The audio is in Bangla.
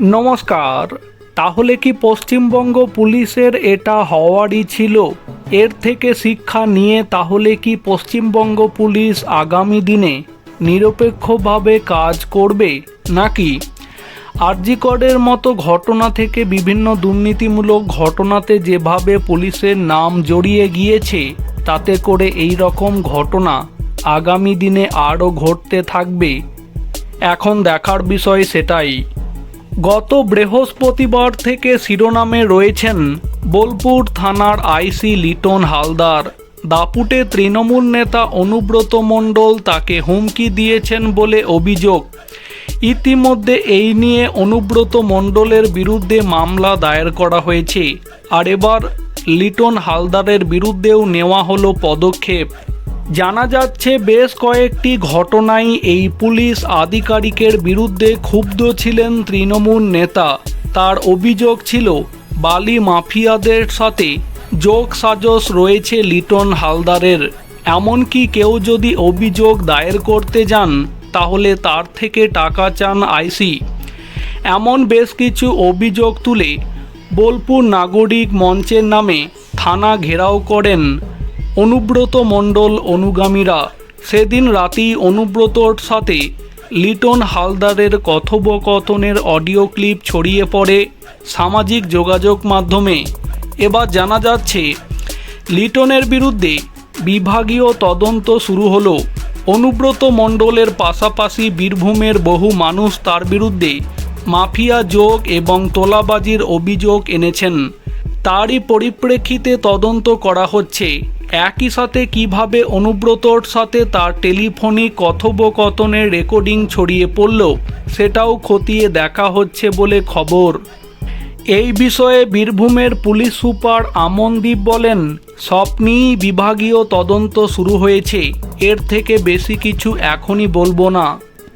নমস্কার, তাহলে কি পশ্চিমবঙ্গ পুলিশের এটা হওয়ারই ছিল? এর থেকে শিক্ষা নিয়ে তাহলে কি পশ্চিমবঙ্গ পুলিশ আগামী দিনে নিরপেক্ষভাবে কাজ করবে? নাকি আরজিকরের মতো ঘটনা থেকে বিভিন্ন দুর্নীতিমূলক ঘটনাতে যেভাবে পুলিশের নাম জড়িয়ে গিয়েছে, তাতে করে এই রকম ঘটনা আগামী দিনে আরও ঘটতে থাকবে? এখন দেখার বিষয় সেটাই। গত বৃহস্পতিবার থেকে শিরোনামে রয়েছেন বোলপুর থানার আইসি লিটন হালদার। দাপুটে তৃণমূল নেতা অনুব্রত মণ্ডল তাকে হুমকি দিয়েছেন বলে অভিযোগ। ইতিমধ্যে এই নিয়ে অনুব্রত মণ্ডলের বিরুদ্ধে মামলা দায়ের করা হয়েছে। আর এবার লিটন হালদারের বিরুদ্ধেও নেওয়া হলো পদক্ষেপ। জানা যাচ্ছে বেশ কয়েকটি ঘটনায় এই পুলিশ আধিকারিকের বিরুদ্ধে ক্ষুব্ধ ছিলেন তৃণমূল নেতা। তার অভিযোগ ছিল, বালি মাফিয়াদের সাথে যোগ সাজস রয়েছে লিটন হালদারের। এমনকি কেউ যদি অভিযোগ দায়ের করতে যান, তাহলে তার থেকে টাকা চান আইসি। এমন বেশ কিছু অভিযোগ তুলে বোলপুর নাগরিক মঞ্চের নামে থানা ঘেরাও করেন অনুব্রত মণ্ডল অনুগামীরা সেদিন রাতেই অনুব্রতর সাথে লিটন হালদারের কথোপকথনের অডিও ক্লিপ ছড়িয়ে পড়ে সামাজিক যোগাযোগ মাধ্যমে। এবার জানা যাচ্ছে, লিটনের বিরুদ্ধে বিভাগীয় তদন্ত শুরু হলো। অনুব্রত মণ্ডলের পাশাপাশি বীরভূমের বহু মানুষ তার বিরুদ্ধে মাফিয়া যোগ এবং তোলাবাজির অভিযোগ এনেছেন। তারই পরিপ্রেক্ষিতে তদন্ত করা হচ্ছে। একই সাথে কীভাবে অনুব্রতর সাথে তার টেলিফোনিক কথোপকথনের রেকর্ডিং ছড়িয়ে পড়ল, সেটাও খতিয়ে দেখা হচ্ছে বলে খবর। এই বিষয়ে বীরভূমের পুলিশ সুপার আমনদীপ বলেন, স্বপ্নেই বিভাগীয় তদন্ত শুরু হয়েছে, এর থেকে বেশি কিছু এখনই বলব না।